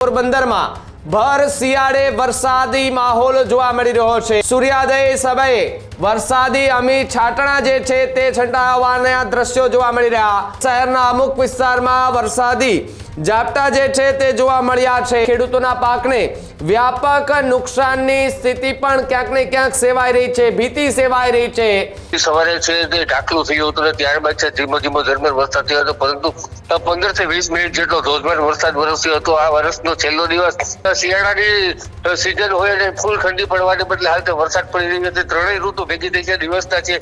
પોરબંદરમાં ભર શિયાળે વરસાદી માહોલ જોવા મળી રહ્યો છે. સૂર્યોદય સમયે વરસાદી અમી છાટણા જે છે તે છંટાવાના દ્રશ્યો જોવા મળી રહ્યા. શહેરના અમુક વિસ્તારમાં વરસાદી ઝાપટા જે છે તે જોવા મળ્યા છે. ખેડૂતોના પાકને વ્યાપક નુકસાનની સ્થિતિ પણ ક્યાંક ને ક્યાંક સેવાઈ રહી છે, ભીતિ સેવાઈ રહી છે. સવારે છે તે ઢાકલું થયું હતું ત્યારબાદ છે ધીમો ધીમો ઝરમર વરસાદ થયો હતો, પરંતુ પંદરથી વીસ મિનિટ જેટલો ધોધમાર વરસાદ વરસ્યો હતો. આ વર્ષનો છેલ્લો દિવસ શિયાળાની સિઝન હોય અને ફૂલ ઠંડી પડવાને બદલે હાલ તો વરસાદ પડી રહી છે. ત્રણેય ઋતુ ભેગી થઈ છે દિવસના છે.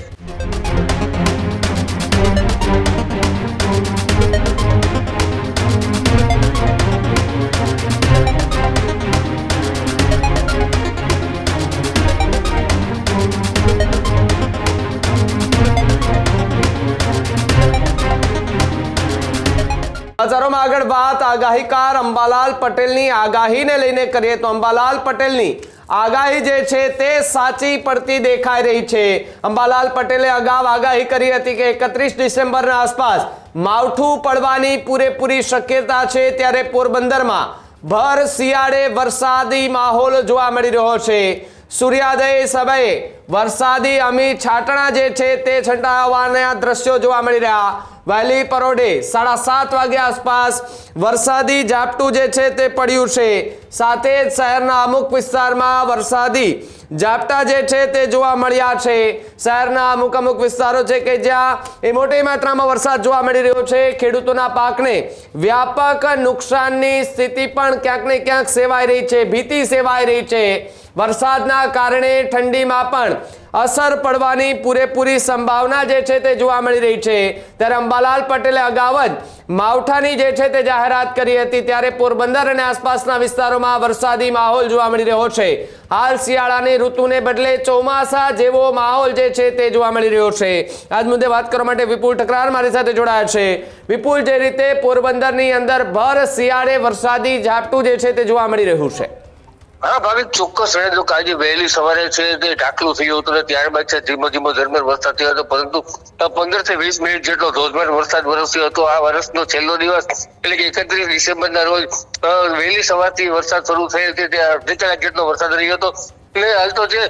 સમાચારોમાં આગળ વાત આગાહીકાર અંબાલાલ પટેલની. આગાહીને લઈને કરીએ તો અંબાલાલ પટેલની. આગાહી જે છે તે સાચી પડતી દેખાઈ રહી છે. અંબાલાલ પટેલે અગાઉ આગાહી કરી હતી કે એકત્રીસ ડિસેમ્બરના આસપાસ માવઠું પડવાની પૂરેપૂરી શક્યતા છે ત્યારે પોરબંદરમાં ભર શિયાળે વરસાદી માહોલ જોવા મળી રહ્યો છે. સૂર્યોદય સમયે વરસાદી અમી છાટણા જે છે તે છંટાવાના દ્રશ્યો જોવા મળી રહ્યા. વહેલી પરોઢે સાડા સાત વાગ્યા આસપાસ વરસાદી ઝાપટું જે છે તે પડ્યું છે. સાથે જ શહેરના અમુક વિસ્તારમાં વરસાદી ઝાપટા જે છે તે જોવા મળ્યા છે. શહેરના અમુક અમુક વિસ્તારો છે કે જ્યાં એ મોટી માત્રામાં વરસાદ જોવા મળી રહ્યો છે. ખેડૂતોના પાકને વ્યાપક નુકસાનની સ્થિતિ પણ ક્યાંક ને ક્યાંક સેવાઈ રહી છે, ભીતિ સેવાઈ રહી છે. વરસાદના કારણે ઠંડીમાં પણ અસર પડવાની પૂરેપૂરી સંભાવના જે છે તે જોવા મળી રહી છે. ત્યારે અંબાલાલ પટેલે અગાઉ જ માવઠાની જે છે તે જાહેરાત કરી હતી, ત્યારે પોરબંદર અને આસપાસના વિસ્તારોમાં વરસાદી માહોલ જોવા મળી રહ્યો છે. હાલ શિયાળાની ઋતુને બદલે ચોમાસા જેવો માહોલ જે છે તે જોવા મળી રહ્યો છે. આજ મુદ્દે વાત કરવા માટે વિપુલ ઠકરાર મારી સાથે જોડાયા છે. વિપુલ, જે રીતે પોરબંદરની અંદર ભર શિયાળે વરસાદી ઝાપટું જે છે તે જોવા મળી રહ્યું છે. હા ભાવિક ચોક્કસ રહે. જો કે આજે વહેલી સવારે છે તે ઢાકલું થયું હતું ત્યારબાદ છે ધીમો ધીમો ઝરમર વરસાદ થયો હતો. પરંતુ પંદરથી વીસ મિનિટ જેટલો ધોધમાર વરસાદ વરસ્યો હતો. આ વર્ષનો છેલ્લો દિવસ, એટલે કે એકત્રીસ ડિસેમ્બરના રોજ વહેલી સવારથી વરસાદ શરૂ થયો હતો તે અડધી કલાક જેટલો વરસાદ રહ્યો હતો. એટલે હાલ તો જે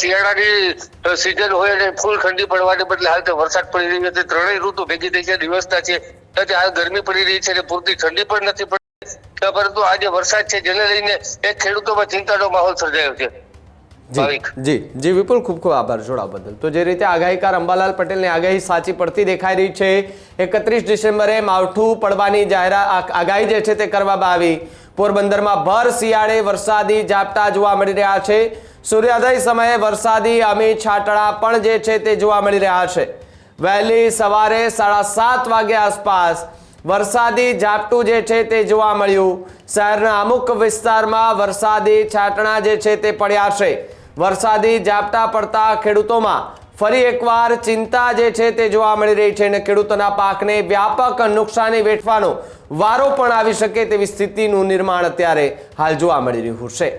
શિયાળાની સિઝન હોય અને ફૂલ ઠંડી પડવાને બદલે હાલ તો વરસાદ પડી રહી હતી ત્રણેય ઋતુ ભેગી થઈ છે. દિવસના છે. હાલ ગરમી પડી રહી છે અને પૂરતી ઠંડી પણ નથી પરંતુ આજે વરસાદ છે જેને લઈને એ ખેડૂતોમાં ચિંતાનો માહોલ સર્જાયો છે. જી જી જી વિપુલ ખૂબ ખૂબ આભાર જોડા બદલ. તો જે રીતે આગાહીકાર અંબાલાલ પટેલની આગાહી સાચી પડતી દેખાઈ રહી છે એકત્રીસ ડિસેમ્બરે માવઠું પડવાની જાહેરાત આગાહી જે છે તે કરવામાં આવી. પોરબંદરમાં ભર શિયાળે વરસાદી ઝાપટા જોવા મળી રહ્યા છે. સૂર્યોદય સમયે વરસાદી અમી છાટડા પણ જે છે તે જોવા મળી રહ્યા છે. વહેલી સવારે સાડા સાત વાગ્યા આસપાસ વરસાદી ઝાપટું જે છે તે જોવા મળ્યું. શહેરના અમુક વિસ્તારમાં વરસાદી છાંટણા જે છે તે પડ્યા છે. વરસાદી ઝાપટા પડતા ખેડૂતોમાં ફરી એકવાર ચિંતા જે છે તે જોવા મળી રહી છે અને ખેડૂતોના પાકને વ્યાપક નુકસાની વેઠવાનો વારો પણ આવી શકે તેવી સ્થિતિનું નિર્માણ અત્યારે હાલ જોવા મળી રહ્યું છે.